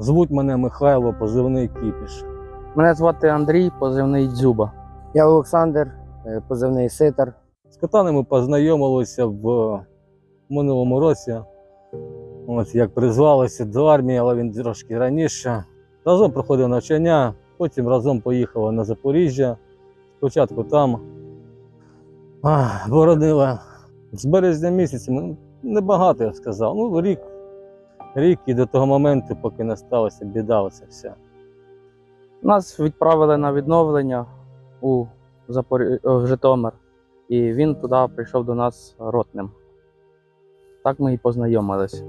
Звуть мене Михайло, позивний Кіпіш. Мене звати Андрій, позивний Дзюба. Я Олександр, е, позивний Ситар. З катанами ми познайомилися в минулому році. Ось як призвалися до армії, але він трошки раніше. Разом проходив навчання, потім разом поїхали на Запоріжжя. Спочатку там а, боронили з березня місяця. Ну, небагато, я б сказав. Ну, рік. Рік і до того моменту, поки не сталося біда, оце все. Нас відправили на відновлення у Запорі... в Житомир, і він туди прийшов до нас ротним. Так ми і познайомилися.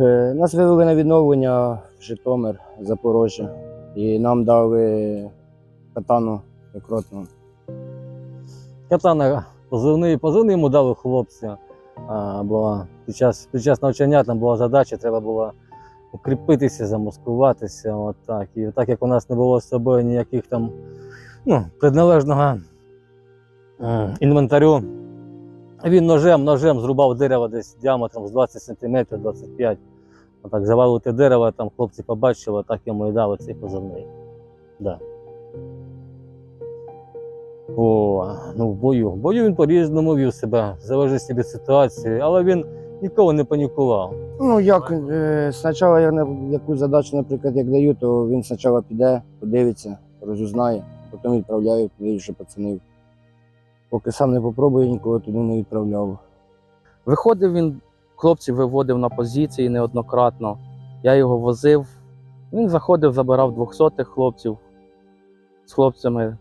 Е, Нас вивели на відновлення в Житомир, Запорожжя. І нам дали катану як ротну. Катана позивний, позивний йому дали хлопці. Була, під, час, під час навчання там була задача, треба було укріпитися, замаскуватися. От так. І так як у нас не було з собою ніяких там ну, предналежного е, інвентарю, він ножем, ножем зрубав дерево десь діаметром з 20 см, 25 Отак завалити дерево, там хлопці побачили, так йому і дали цей позивний. Да. О, ну в бою. В бою він по-різному вів себе, залежить від ситуації, але він ніколи не панікував. Ну, як е, спочатку я на яку задачу, наприклад, як даю, то він спочатку піде, подивиться, розузнає, потім відправляю туди вже пацанів. Поки сам не попробує, нікого туди не відправляв. Виходив він, хлопців виводив на позиції неоднократно. Я його возив. Він заходив, забирав двохсотих хлопців з хлопцями,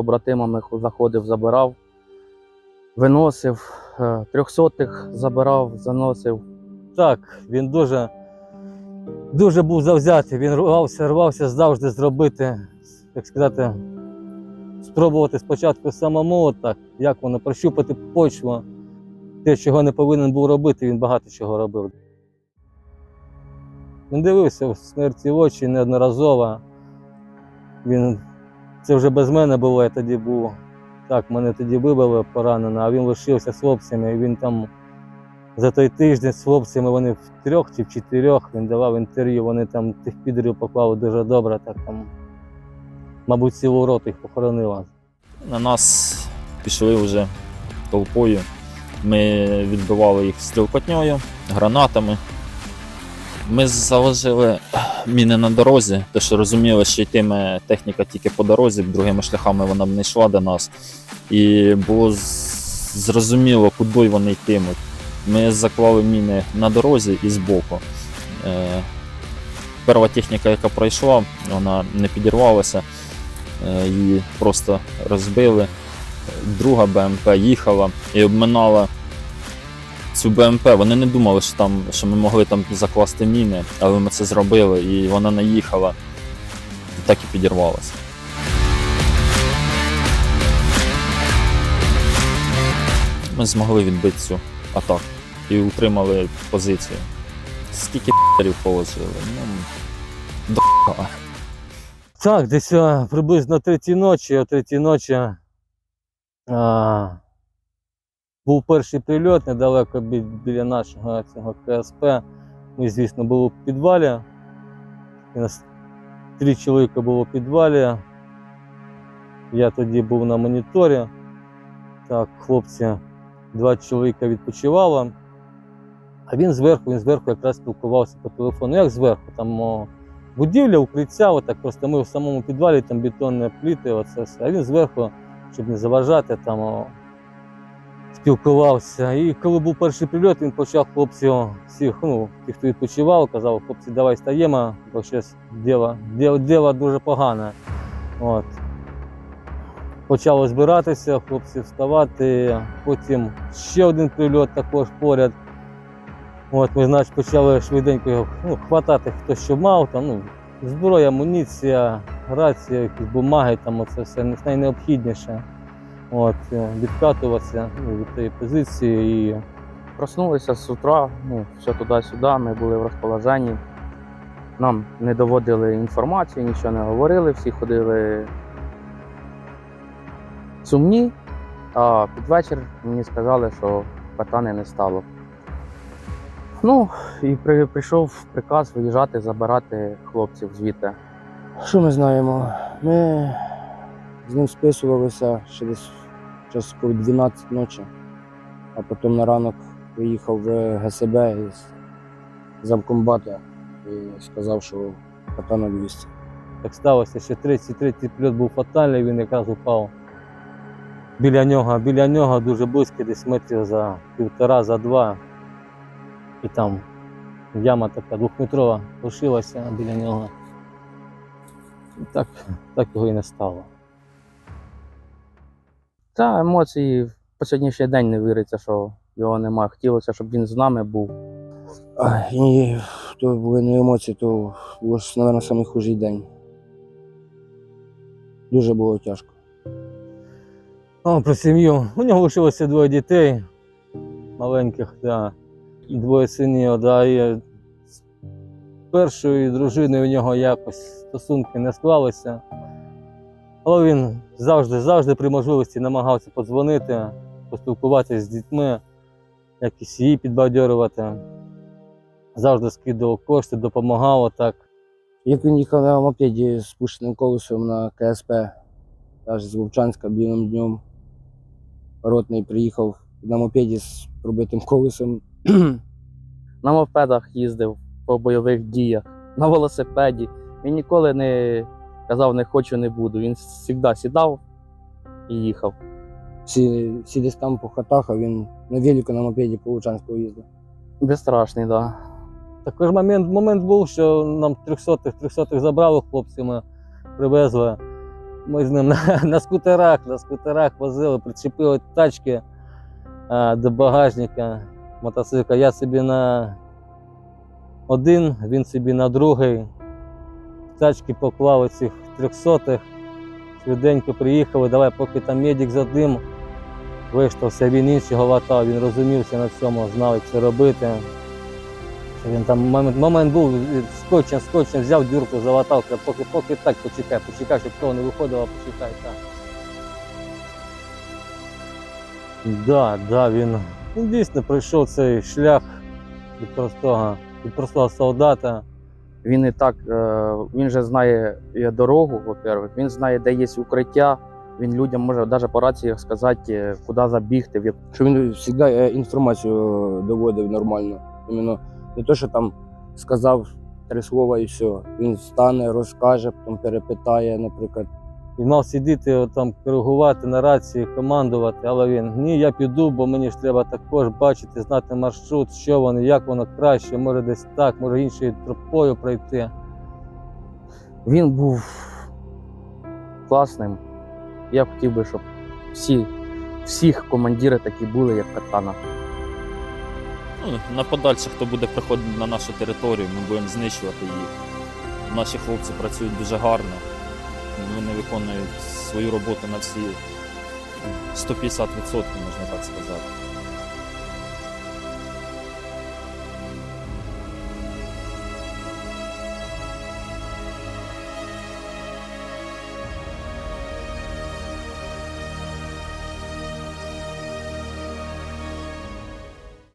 побратимами заходив, забирав, виносив, е, трьохсотих забирав, заносив. Так, він дуже, дуже був завзятий. Він рвався, рвався завжди зробити, як сказати, спробувати спочатку самому, так, як воно, прощупати почву. Те, чого не повинен був робити, він багато чого робив. Він дивився в смерті в очі неодноразово. Він, це вже без мене було, я тоді був. Так, мене тоді вибили поранено, а він лишився з хлопцями. І він там за той тиждень з хлопцями вони в трьох чи в чотирьох він давав інтерв'ю, вони там тих підерів поклали дуже добре, так там, мабуть, цілу роту їх похоронила. На нас пішли вже толпою. Ми відбивали їх стрілкотньою, гранатами. Ми заложили міни на дорозі, тому що розуміли, що йтиме техніка тільки по дорозі, другими шляхами вона б не йшла до нас. І було зрозуміло, куди вони йтимуть. Ми заклали міни на дорозі і збоку. Е, Перша техніка, яка пройшла, вона не підірвалася, е, її просто розбили. Друга БМП їхала і обминала цю БМП. Вони не думали, що, там, що ми могли там закласти міни, але ми це зробили, і вона наїхала і так і підірвалася. Ми змогли відбити цю атаку і утримали позицію. Скільки п***рів положили? Ну, до х**а. Так, десь приблизно третій ночі, о третій ночі а, був перший прильот недалеко біля нашого цього КСП. Ми, звісно, були в підвалі. І нас три чоловіка було в підвалі. Я тоді був на моніторі. Так, хлопці, два чоловіка відпочивали. А він зверху, він зверху якраз спілкувався по телефону. Як зверху? Там о, будівля, укриття, отак просто ми в самому підвалі, там бетонні пліти, оце все. А він зверху, щоб не заважати, там о, спілкувався. І коли був перший прильот, він почав хлопців всіх, ну, тих, хто відпочивав, казав, хлопці, давай стаємо, бо щось діло, діло, діло дуже погане. От. Почало збиратися, хлопці вставати. Потім ще один прильот також поряд. От ми, значить, почали швиденько його ну, хватати, хто що мав, там, ну, зброя, амуніція, рація, якісь бумаги, там оце все найнеобхідніше. От, е, відкатуватися ну, від тієї позиції і Проснулися з утра, ну, все туди-сюди, ми були в розположенні. Нам не доводили інформацію, нічого не говорили, всі ходили сумні, а під вечір мені сказали, що катани не стало. Ну, і при, прийшов приказ виїжджати, забирати хлопців звідти. Що ми знаємо? Ми з ним списувалися ще десь час коли 12 ночі, а потім на ранок приїхав в ГСБ із замкомбата і сказав, що кота на 200. Так сталося, що 33-й прильот був фатальний, він якраз упав біля нього, біля нього дуже близько, десь метрів за півтора, за два. І там яма така двохметрова лишилася біля нього. І так, так його і не стало. Та емоції по сьогоднішній день не віриться, що його немає. Хотілося, щоб він з нами був. І то були не емоції, то був, мабуть, найхужий день. Дуже було тяжко. О, про сім'ю. У нього лишилося двоє дітей маленьких, да. двоє синів, да, і з першою дружиною у нього якось стосунки не склалися. Але він завжди, завжди при можливості намагався подзвонити, поспілкуватися з дітьми, якось її підбадьорювати. Завжди скидував кошти, допомагав так. Як він їхав на мопеді з пущеним колесом на КСП, аж з Вовчанська білим днем. Ротний приїхав на мопеді з пробитим колесом. На мопедах їздив по бойових діях, на велосипеді. Він ніколи не казав не хочу, не буду. Він завжди сідав і їхав. Всі, всі десь там по хатах, а він на велику на мопеді по Вовчанську їздив. Безстрашний, так. Да. Також момент, момент був, що нам 300-х, 300-х забрали хлопці, ми привезли. Ми з ним на, на скутерах, на скутерах возили, причепили тачки а, до багажника мотоцикла. Я собі на один, він собі на другий. Тачки поклали цих 300-х. Швиденько приїхали, давай, поки там медик з одним виштовхся, він іншого латав, він розумівся на цьому, знав, як це робити. Він там момент, момент був, скотчем, скотчем взяв дюрку, залатав, поки, поки так, почекай, почекай, щоб того не виходило, почекай так. Да, да, він, він дійсно пройшов цей шлях від простого, від простого солдата. Він і так, е, він же знає дорогу, во-первых, він знає, де є укриття. Він людям може навіть по раціях сказати, е, куди забігти, Що він завжди інформацію доводив нормально. Іменно не те, що там сказав три слова і все. Він стане, розкаже, потім перепитає, наприклад. Він мав сидіти там, коригувати на рації, командувати, але він ні, я піду, бо мені ж треба також бачити, знати маршрут, що воно, як воно краще, може десь так, може іншою тропою пройти. Він був класним. Я хотів би, щоб всі, всіх командири такі були, як катана. Ну, на подальше, хто буде приходити на нашу територію, ми будемо знищувати їх. Наші хлопці працюють дуже гарно. Вони виконують свою роботу на всі 150%, можна так сказати.